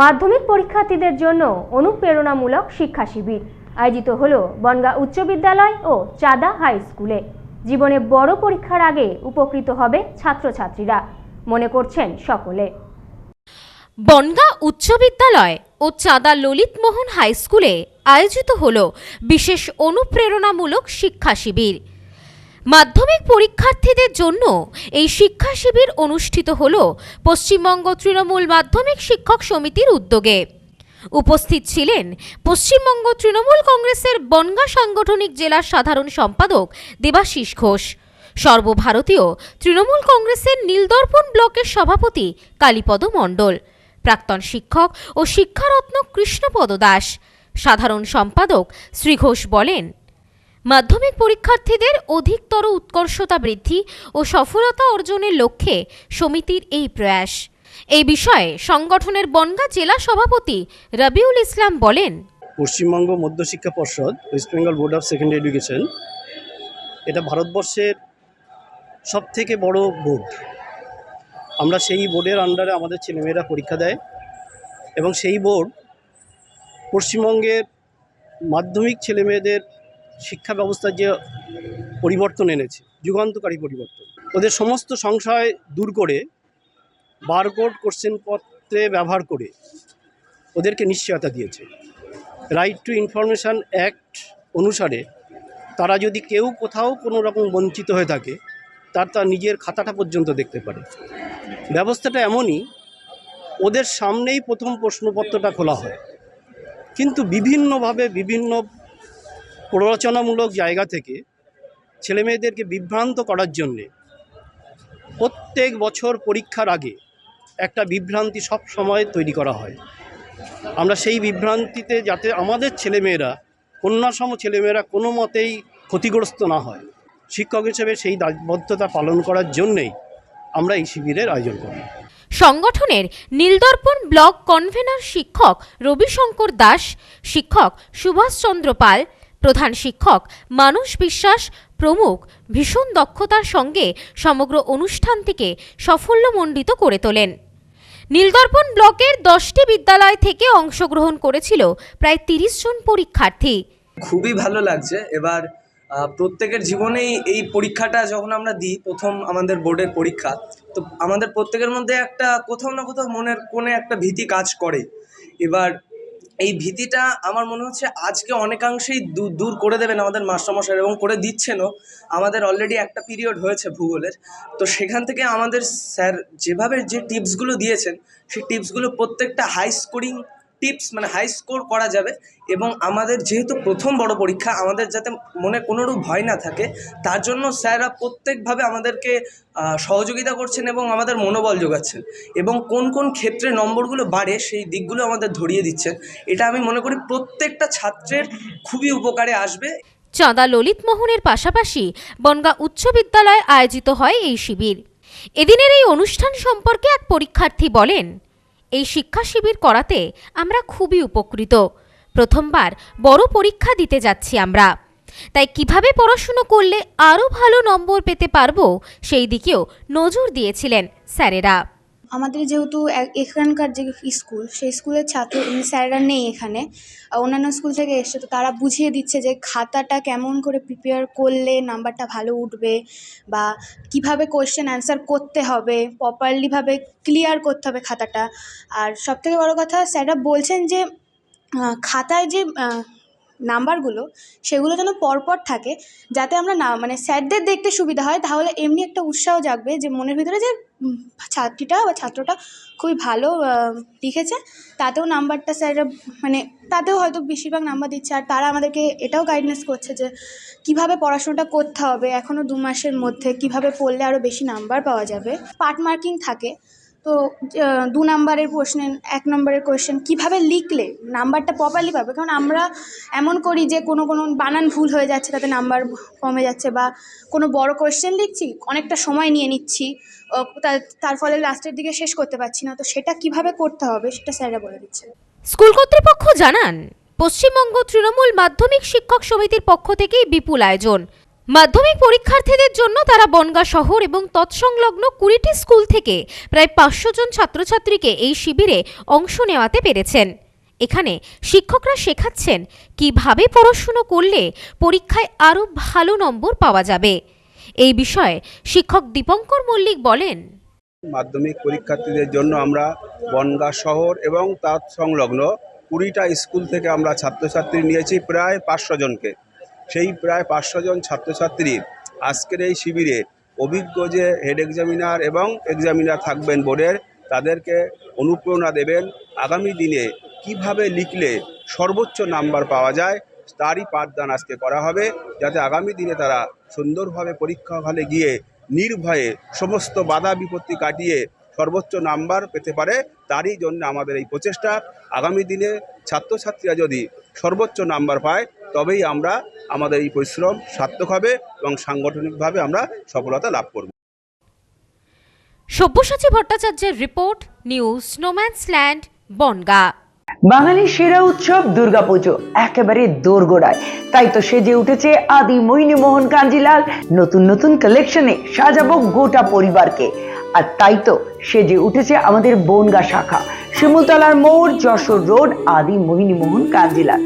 মাধ্যমিক পরীক্ষার্থীদের জন্য অনুপ্রেরণামূলক শিক্ষা শিবির। আয়োজিত হলো বনগাঁ উচ্চ বিদ্যালয় ও চাঁদা হাই স্কুলে। জীবনে বড় পরীক্ষার আগে উপকৃত হবে ছাত্রছাত্রীরা। মনে করছেন সকলে। বনগাঁ উচ্চ বিদ্যালয় ও চাঁদা ললিতমোহন হাই স্কুলে আয়োজিত হল বিশেষ অনুপ্রেরণামূলক শিক্ষা শিবির। মাধ্যমিক পরীক্ষার্থীদের জন্য এই শিক্ষা শিবির অনুষ্ঠিত হল পশ্চিমবঙ্গ তৃণমূল মাধ্যমিক শিক্ষক সমিতির উদ্যোগে। উপস্থিত ছিলেন পশ্চিমবঙ্গ তৃণমূল কংগ্রেসের বনগাঁ সাংগঠনিক জেলার সাধারণ সম্পাদক দেবাশিস ঘোষ, সর্বভারতীয় তৃণমূল কংগ্রেসের নীলদর্পণ ব্লকের সভাপতি কালীপদ মণ্ডল, প্রাক্তন শিক্ষক ও শিক্ষারত্ন কৃষ্ণপদ দাস, সাধারণ সম্পাদক শ্রী ঘোষ বলেন মাধ্যমিক পরীক্ষার্থীদের অধিকতর উৎকর্ষতা বৃদ্ধি ও সফলতা অর্জনের লক্ষ্যে সমিতির এই প্রয়াস। এই বিষয়ে সংগঠনের বনগাঁ জেলা সভাপতি রবিউল ইসলাম বলেন, পশ্চিমবঙ্গ মধ্যশিক্ষা পর্ষদ West Bengal board of secondary education এটা ভারতবর্ষের সব থেকে বড় বোর্ড আমরা সেই বোর্ডের আন্ডারে আমাদের ছেলেমেয়েরা পরীক্ষা দেয় এবং সেই বোর্ড পশ্চিমবঙ্গের মাধ্যমিক ছেলেমেয়েদের শিক্ষা ব্যবস্থার যে পরিবর্তন এনেছে, যুগান্তকারী পরিবর্তন, ওদের সমস্ত সংশয় দূর করে বারকোড কোশ্চেন পত্রে ব্যবহার করে ওদেরকে নিশ্চয়তা দিয়েছে। রাইট টু ইনফরমেশান অ্যাক্ট অনুসারে তারা যদি কেউ কোথাও কোনো রকম বঞ্চিত হয়ে থাকে, তার তার নিজের খাতাটা পর্যন্ত দেখতে পারে। ব্যবস্থাটা এমনই, ওদের সামনেই প্রথম প্রশ্নপত্রটা খোলা হয়। কিন্তু বিভিন্নভাবে বিভিন্ন প্ররোচনামূলক জায়গা থেকে ছেলেমেয়েদেরকে বিভ্রান্ত করার জন্যে প্রত্যেক বছর পরীক্ষার আগে একটা বিভ্রান্তি সব সময় তৈরি করা হয়। আমরা সেই বিভ্রান্তিতে যাতে আমাদের ছেলেমেয়েরা, কন্যাসম ছেলেমেয়েরা কোনো মতেই ক্ষতিগ্রস্ত না হয়, শিক্ষক হিসেবে সেই দায়বদ্ধতা পালন করার জন্যেই আমরা এই শিবিরের আয়োজন করি। সংগঠনের নীলদর্পণ ব্লক কনভেনর শিক্ষক রবিশঙ্কর দাস, শিক্ষক সুভাষচন্দ্র পাল প্রধান শিক্ষক মানুষ বিশ্বাস প্রমুখ, ভীষণ দক্ষতার সঙ্গে সমগ্র অনুষ্ঠানটিকে সাফল্যমণ্ডিত করে তোলেন। নীলদর্পণ ব্লকের দশটি বিদ্যালয় থেকে অংশগ্রহণ করেছিল প্রায় তিরিশ জন পরীক্ষার্থী। খুবই ভালো লাগছে। এবার প্রত্যেকের জীবনেই এই পরীক্ষাটা যখন আমরা দিই, প্রথম আমাদের বোর্ডের পরীক্ষা, তো আমাদের প্রত্যেকের মধ্যে একটা কোথাও না কোথাও মনের কোণে একটা ভীতি কাজ করে। এবার এই ভীতিটা আমার মনে হচ্ছে আজকে অনেকাংশেই দূর করে দেবেন আমাদের মাস্টারমশাই এবং করে দিচ্ছেনও। আমাদের অলরেডি একটা পিরিয়ড হয়েছে ভূগোলের। তো সেখান থেকে আমাদের স্যার যেভাবে যে টিপসগুলো দিয়েছেন, সেই টিপসগুলো প্রত্যেকটা হাই স্কোরিং টিপস মানে হাই স্কোর করা যাবে এবং আমাদের যেহেতু প্রথম বড় পরীক্ষা, আমাদের যাতে মনে কোনোরূপ ভয় না থাকে, তার জন্য স্যাররা প্রত্যেকভাবে আমাদেরকে সহযোগিতা করছেন এবং আমাদের মনোবল যোগাচ্ছেন এবং কোন কোন ক্ষেত্রে নম্বরগুলো বাড়ে সেই দিকগুলো আমাদের ধরিয়ে দিচ্ছেন। এটা আমি মনে করি প্রত্যেকটা ছাত্রের খুবই উপকারে আসবে। চাঁদা ললিত মোহনের পাশাপাশি বনগাঁ উচ্চ বিদ্যালয়ে আয়োজিত হয় এই শিবির। এদিনের এই অনুষ্ঠান সম্পর্কে এক পরীক্ষার্থী বলেন এই শিক্ষা শিবির করাতে আমরা খুবই উপকৃত। প্রথমবার বড় পরীক্ষা দিতে যাচ্ছি আমরা। তাই কীভাবে পড়াশুনো করলে আরও ভালো নম্বর পেতে পারব সেই দিকেও নজর দিয়েছিলেন স্যারেরা। আমাদের যেহেতু এখানকার যে স্কুল, সেই স্কুলের ছাত্র স্যাররা নেই এখানে। অন্যান্য স্কুল থেকে এসছে তো তারা বুঝিয়ে দিচ্ছে যে খাতাটা কেমন করে প্রিপেয়ার করলে নাম্বারটা ভালো উঠবে বা কীভাবে কোয়েশ্চেন অ্যান্সার করতে হবে প্রপারলিভাবে ক্লিয়ার করতে হবে খাতাটা। আর সবথেকে বড় কথা, স্যাররা বলছেন যে খাতায় যে নাম্বারগুলো, সেগুলো যেন পরপর থাকে, যাতে আমরা না মানে স্যারদের দেখতে সুবিধা হয়, তাহলে এমনি একটা উৎসাহ জাগবে যে মনের ভিতরে যে ছাত্রীটা বা ছাত্রটা খুবই ভালো লিখেছে, তাতেও নাম্বারটা স্যাররা মানে তাতেও হয়তো বেশিরভাগ নাম্বার দিচ্ছে, আর তারা আমাদেরকে এটাও গাইডনেস করছে যে, কীভাবে পড়াশোনাটা করতে হবে এখনও দু মাসের মধ্যে, কীভাবে পড়লে আরও বেশি নাম্বার পাওয়া যাবে। পার্ট মার্কিং থাকে তো দু নাম্বারের প্রশ্নে, এক নম্বরের কোয়েশ্চেন কীভাবে লিখলে নাম্বারটা প্রপারলি পাবে? কারণ আমরা এমন করি যে কোনো কোনো বানান ভুল হয়ে যাচ্ছে, তাতে নাম্বার কমে যাচ্ছে বা কোনো বড় কোয়েশ্চেন লিখছি, অনেকটা সময় নিয়ে নিচ্ছি তার- ফলে লাস্টের দিকে শেষ করতে পারছি না। তো সেটা কীভাবে করতে হবে, সেটা স্যাররা বলে দিচ্ছে। স্কুল কর্তৃপক্ষ জানান, পশ্চিমবঙ্গ তৃণমূল মাধ্যমিক শিক্ষক সমিতির পক্ষ থেকেই বিপুল আয়োজন। মাধ্যমিক পরীক্ষার্থীদের জন্য তারা বনগাঁ শহর এবং তৎসংলগ্ন কুড়িটি স্কুল থেকে প্রায় পাঁচশো জন ছাত্রছাত্রীকে এই শিবিরে অংশ নেওয়াতে পেরেছেন। এখানে শিক্ষকরা শেখাচ্ছেন কীভাবে পড়াশুনো করলে পরীক্ষায় আরও ভালো নম্বর পাওয়া যাবে। এই বিষয়ে শিক্ষক দীপঙ্কর মল্লিক বলেন, মাধ্যমিক পরীক্ষার্থীদের জন্য আমরা বনগাঁ শহর এবং তার সংলগ্ন কুড়িটা স্কুল থেকে আমরা ছাত্রছাত্রী নিয়েছি প্রায় পাঁচশো জনকে। সেই প্রায় পাঁচশো জন ছাত্রছাত্রী আজকের এই শিবিরে অভিজ্ঞ যে হেড এক্সামিনার এবং এক্সামিনার থাকবেন বোর্ডের, তাদেরকে অনুপ্রেরণা দেবেন আগামী দিনে কীভাবে লিখলে সর্বোচ্চ নাম্বার পাওয়া যায় তারই পাঠদান আজকে করা হবে যাতে আগামী দিনে তারা সুন্দরভাবে পরীক্ষা হলে গিয়ে নির্ভয়ে সমস্ত বাধা বিপত্তি কাটিয়ে সর্বোচ্চ নাম্বার পেতে পারে তারই জন্য আমাদের এই প্রচেষ্টা। আগামী দিনে ছাত্রছাত্রীরা যদি সর্বোচ্চ নাম্বার পায় তবেই আমরা আমাদের এই পরিশ্রম সার্থক হবে এবং সাংগঠনিকভাবে আমরা সফলতা লাভ করব। সব্যসাচী ভট্টাচার্যের report news snowman's land Bongaon. বাঙালির সেরা উৎসব দুর্গাপুজো একেবারে দোরগোড়ায়। তাই তো সেজে উঠেছে আদি মোহিনী মোহন কাঞ্জিলাল। নতুন নতুন কালেকশনে সাজাবো গোটা পরিবারকে। আর তাই তো সেজে উঠেছে আমাদের বনগা শাখা। শিমুলতলার মোড় যশোর রোড আদি মোহিনী মোহন কাঞ্জিলাল।